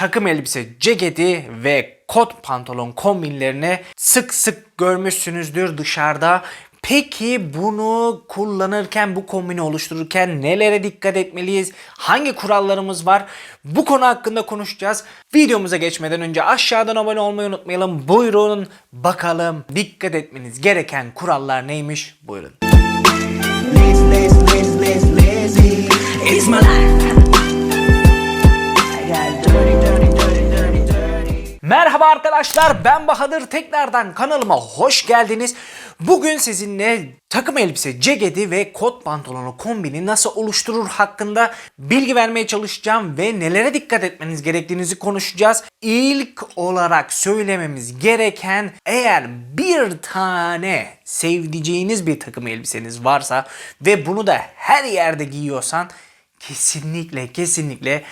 takım elbise ceketi ve kot pantolon kombinlerini sık sık görmüşsünüzdür dışarıda. Peki bunu kullanırken, bu kombini oluştururken nelere dikkat etmeliyiz? Hangi kurallarımız var? Bu konu hakkında konuşacağız. Videomuza geçmeden önce aşağıdan abone olmayı unutmayalım. Buyurun bakalım dikkat etmeniz gereken kurallar neymiş? Buyurun. Arkadaşlar ben Bahadır tekrardan kanalıma hoş geldiniz. Bugün sizinle takım elbise, ceketi ve kot pantolonu kombini nasıl oluşturur hakkında bilgi vermeye çalışacağım ve nelere dikkat etmeniz gerektiğinizi konuşacağız. İlk olarak söylememiz gereken eğer bir tane sevdiceğiniz bir takım elbiseniz varsa ve bunu da her yerde giyiyorsan kesinlikle kesinlikle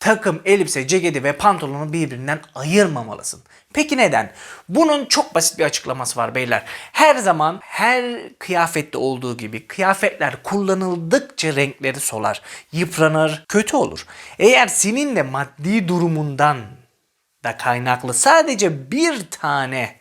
takım, elbise, ceketi ve pantolonu birbirinden ayırmamalısın. Peki neden? Bunun çok basit bir açıklaması var beyler. Her zaman her kıyafette olduğu gibi kıyafetler kullanıldıkça renkleri solar, yıpranır, kötü olur. Eğer senin de maddi durumundan da kaynaklı sadece bir tane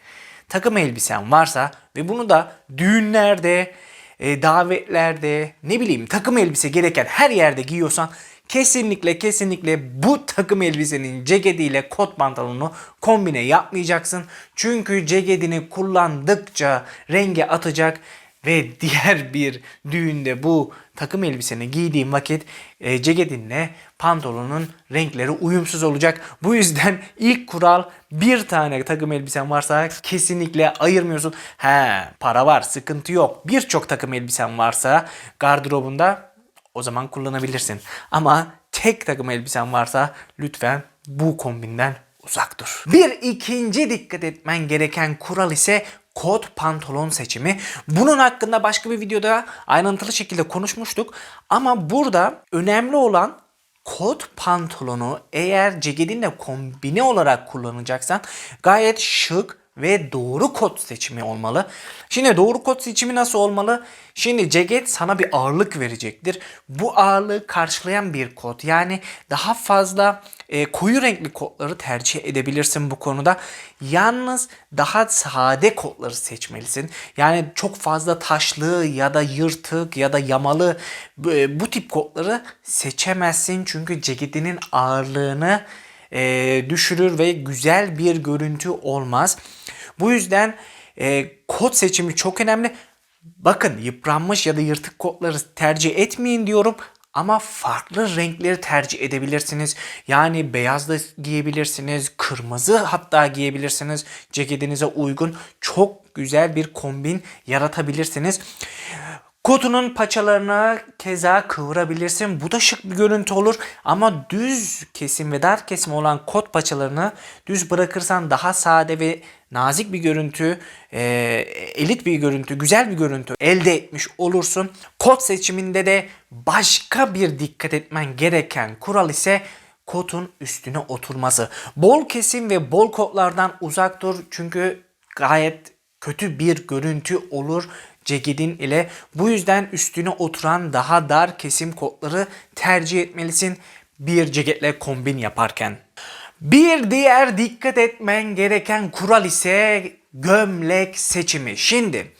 takım elbisen varsa ve bunu da düğünlerde, e, davetlerde, ne bileyim takım elbise gereken her yerde giyiyorsan kesinlikle kesinlikle bu takım elbisenin ceketiyle kot pantolonunu kombine yapmayacaksın. Çünkü ceketini kullandıkça renge atacak ve diğer bir düğünde bu takım elbiseni giydiğin vakit e, ceketinle pantolonun renkleri uyumsuz olacak. Bu yüzden ilk kural bir tane takım elbisen varsa kesinlikle ayırmıyorsun. He para var sıkıntı yok. Birçok takım elbisen varsa gardırobunda o zaman kullanabilirsin. Ama tek takım elbisen varsa lütfen bu kombinden uzak dur. Bir ikinci dikkat etmen gereken kural ise kot pantolon seçimi. Bunun hakkında başka bir videoda ayrıntılı şekilde konuşmuştuk. Ama burada önemli olan kot pantolonu eğer ceketinle kombine olarak kullanacaksan gayet şık ve doğru kot seçimi olmalı. Şimdi doğru kot seçimi nasıl olmalı? Şimdi ceket sana bir ağırlık verecektir. Bu ağırlığı karşılayan bir kot yani daha fazla e, koyu renkli kotları tercih edebilirsin bu konuda. Yalnız daha sade kotları seçmelisin. Yani çok fazla taşlı ya da yırtık ya da yamalı e, bu tip kotları seçemezsin. Çünkü ceketinin ağırlığını e, düşürür ve güzel bir görüntü olmaz. Bu yüzden e, kot seçimi çok önemli. Bakın yıpranmış ya da yırtık kotları tercih etmeyin diyorum. Ama farklı renkleri tercih edebilirsiniz. Yani beyaz da giyebilirsiniz, kırmızı hatta giyebilirsiniz. Ceketinize uygun çok güzel bir kombin yaratabilirsiniz. Kotunun paçalarına keza kıvırabilirsin. Bu da şık bir görüntü olur. Ama düz kesim ve dar kesim olan kot paçalarını düz bırakırsan daha sade ve nazik bir görüntü, e, elit bir görüntü, güzel bir görüntü elde etmiş olursun. Kot seçiminde de başka bir dikkat etmen gereken kural ise kotun üstüne oturması. Bol kesim ve bol kotlardan uzak dur çünkü gayet kötü bir görüntü olur ceketin ile. Bu yüzden üstüne oturan daha dar kesim kotları tercih etmelisin bir ceketle kombin yaparken. Bir diğer dikkat etmen gereken kural ise gömlek seçimi. Şimdi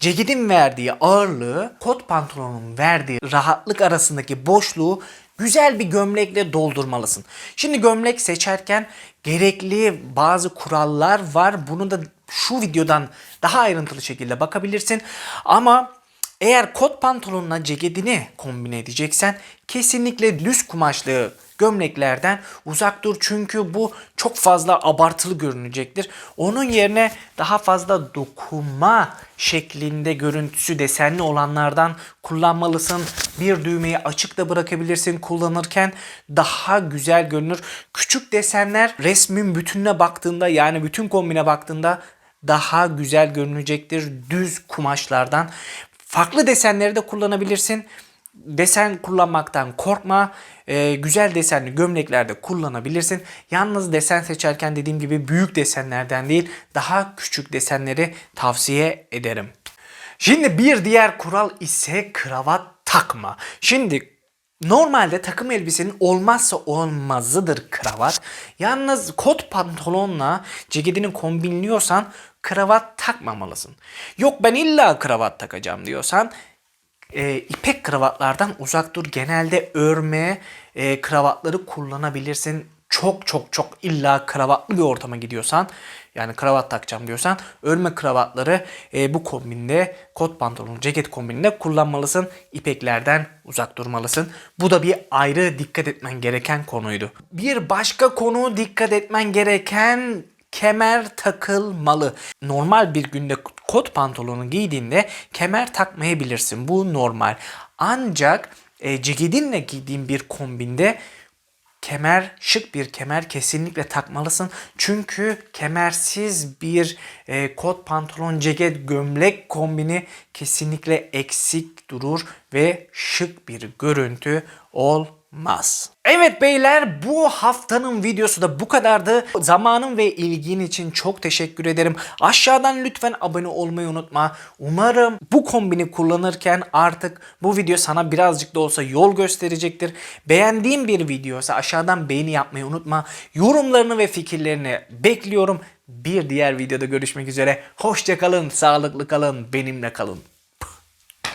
ceketin verdiği ağırlığı kot pantolonun verdiği rahatlık arasındaki boşluğu güzel bir gömlekle doldurmalısın. Şimdi gömlek seçerken gerekli bazı kurallar var. Bunu da şu videodan daha ayrıntılı şekilde bakabilirsin. Ama eğer kot pantolonuna ceketini kombine edeceksen kesinlikle düz kumaşlı gömleklerden uzak dur. Çünkü bu çok fazla abartılı görünecektir. Onun yerine daha fazla dokunma şeklinde görüntüsü desenli olanlardan kullanmalısın. Bir düğmeyi açık da bırakabilirsin kullanırken daha güzel görünür. Küçük desenler resmin bütününe baktığında yani bütün kombine baktığında daha güzel görünecektir düz kumaşlardan. Farklı desenleri de kullanabilirsin. Desen kullanmaktan korkma. Ee, güzel desenli gömleklerde kullanabilirsin. Yalnız desen seçerken dediğim gibi büyük desenlerden değil daha küçük desenleri tavsiye ederim. Şimdi bir diğer kural ise kravat takma. Şimdi Normalde takım elbisenin olmazsa olmazıdır kravat. Yalnız kot pantolonla ceketini kombinliyorsan kravat takmamalısın. Yok ben illa kravat takacağım diyorsan e, ipek kravatlardan uzak dur. Genelde örme e, kravatları kullanabilirsin. Çok çok çok illa kravatlı bir ortama gidiyorsan yani kravat takacağım diyorsan örme kravatları e, bu kombinde kot pantolon ceket kombininde kullanmalısın. İpeklerden uzak durmalısın. Bu da bir ayrı dikkat etmen gereken konuydu. Bir başka konu dikkat etmen gereken kemer takılmalı. Normal bir günde kot pantolonu giydiğinde kemer takmayabilirsin. Bu normal. Ancak e, ceketinle giydiğin bir kombinde kemer, şık bir kemer kesinlikle takmalısın. Çünkü kemersiz bir e, kot pantolon, ceket, gömlek kombini kesinlikle eksik durur ve şık bir görüntü olmaz. Evet beyler bu haftanın videosu da bu kadardı. Zamanın ve ilgin için çok teşekkür ederim. Aşağıdan lütfen abone olmayı unutma. Umarım bu kombini kullanırken artık bu video sana birazcık da olsa yol gösterecektir. Beğendiğin bir videoysa aşağıdan beğeni yapmayı unutma. Yorumlarını ve fikirlerini bekliyorum. Bir diğer videoda görüşmek üzere. Hoşça kalın, sağlıklı kalın, benimle kalın.